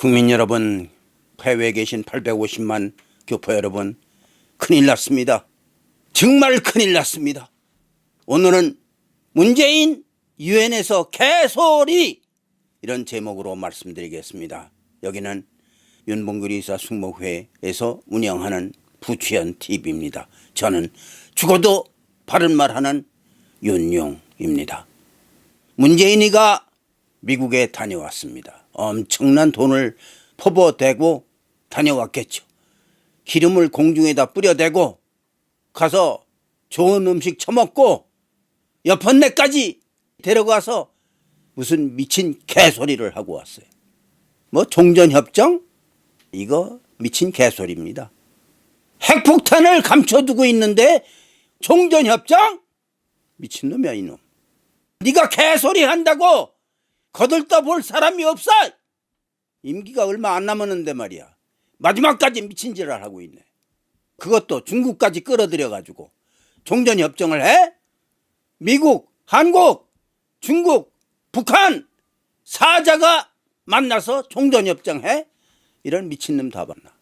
국민 여러분, 해외에 계신 850만 교포 여러분, 큰일 났습니다. 정말 큰일 났습니다. 오늘은 문재인 유엔에서 개소리 이런 제목으로 말씀드리겠습니다. 여기는 윤봉길 의사 숙모회에서 운영하는 부추연 TV입니다. 저는 죽어도 바른 말하는 윤용입니다. 문재인이가 미국에 다녀왔습니다. 엄청난 돈을 퍼부어대고 다녀왔겠죠. 기름을 공중에다 뿌려대고 가서 좋은 음식 처먹고 여펀네까지 데려가서 무슨 미친 개소리를 하고 왔어요. 뭐 종전협정? 이거 미친 개소리입니다. 핵폭탄을 감춰두고 있는데 종전협정? 미친놈이야 이놈. 네가 개소리 한다고 거들떠 볼 사람이 없어. 임기가 얼마 안 남았는데 말이야. 마지막까지 미친 짓을 하고 있네. 그것도 중국까지 끌어들여 가지고 종전 협정을 해? 미국, 한국, 중국, 북한 사자가 만나서 종전 협정 해? 이런 미친놈 다 봤나?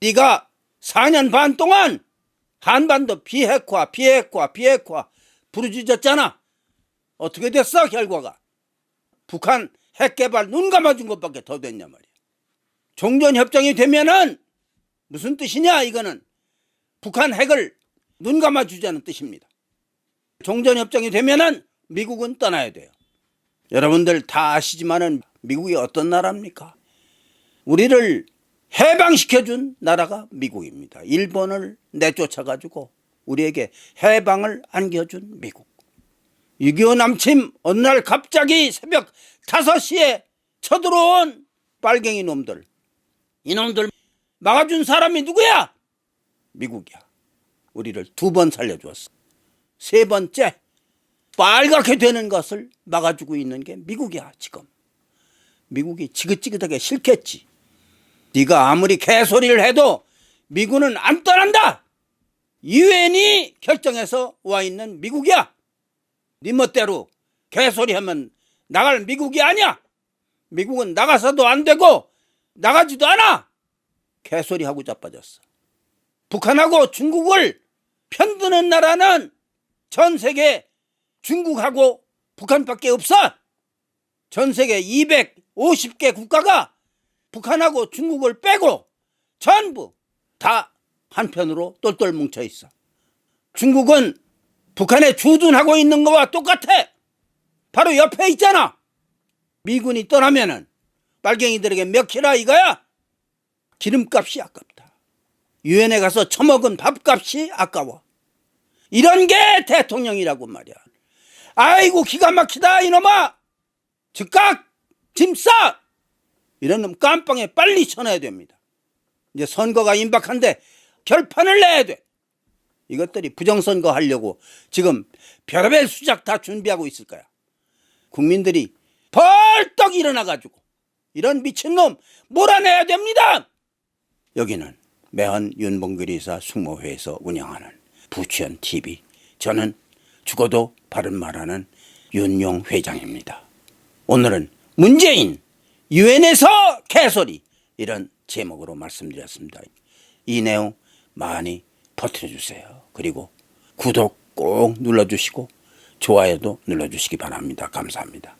네가 4년 반 동안 한반도 비핵화, 비핵화, 비핵화 부르짖었잖아. 어떻게 됐어 결과가? 북한 핵 개발 눈 감아준 것밖에 더 됐냐 말이야. 종전 협정이 되면은 무슨 뜻이냐 이거는 북한 핵을 눈 감아 주자는 뜻입니다. 종전 협정이 되면은 미국은 떠나야 돼요. 여러분들 다 아시지만은 미국이 어떤 나라입니까? 우리를 해방시켜 준 나라가 미국입니다. 일본을 내쫓아 가지고 우리에게 해방을 안겨준 미국. 6.25 남침 어느 날 갑자기 새벽 5시에 쳐들어온 빨갱이 놈들. 이놈들 막아준 사람이 누구야? 미국이야. 우리를 두 번 살려주었어. 세 번째, 빨갛게 되는 것을 막아주고 있는 게 미국이야, 지금. 미국이 지긋지긋하게 싫겠지. 네가 아무리 개소리를 해도 미군은 안 떠난다. 유엔이 결정해서 와 있는 미국이야. 네 멋대로 개소리하면 나갈 미국이 아니야. 미국은 나가서도 안 되고 나가지도 않아. 개소리하고 자빠졌어. 북한하고 중국을 편드는 나라는 전 세계 중국하고 북한밖에 없어. 전 세계 250개 국가가 북한하고 중국을 빼고 전부 다 한편으로 똘똘 뭉쳐 있어. 중국은 북한에 주둔하고 있는 거와 똑같아. 바로 옆에 있잖아. 미군이 떠나면은 빨갱이들에게 몇 키라 이거야? 기름값이 아깝다. 유엔에 가서 처먹은 밥값이 아까워. 이런 게 대통령이라고 말이야. 아이고 기가 막히다 이놈아. 즉각 짐 싸. 이런 놈 깜빵에 빨리 쳐놔야 됩니다. 이제 선거가 임박한데 결판을 내야 돼. 이것들이 부정선거 하려고 지금 별의별 수작 다 준비하고 있을 거야. 국민들이 벌떡 일어나가지고 이런 미친놈 몰아내야 됩니다. 여기는 매헌 윤봉길 이사 숙모회에서 운영하는 부치연 TV. 저는 죽어도 바른 말하는 윤용 회장입니다. 오늘은 문재인 유엔에서 개소리 이런 제목으로 말씀드렸습니다. 이 내용 많이 퍼뜨려 주세요. 그리고 구독 꼭 눌러주시고 좋아요도 눌러주시기 바랍니다. 감사합니다.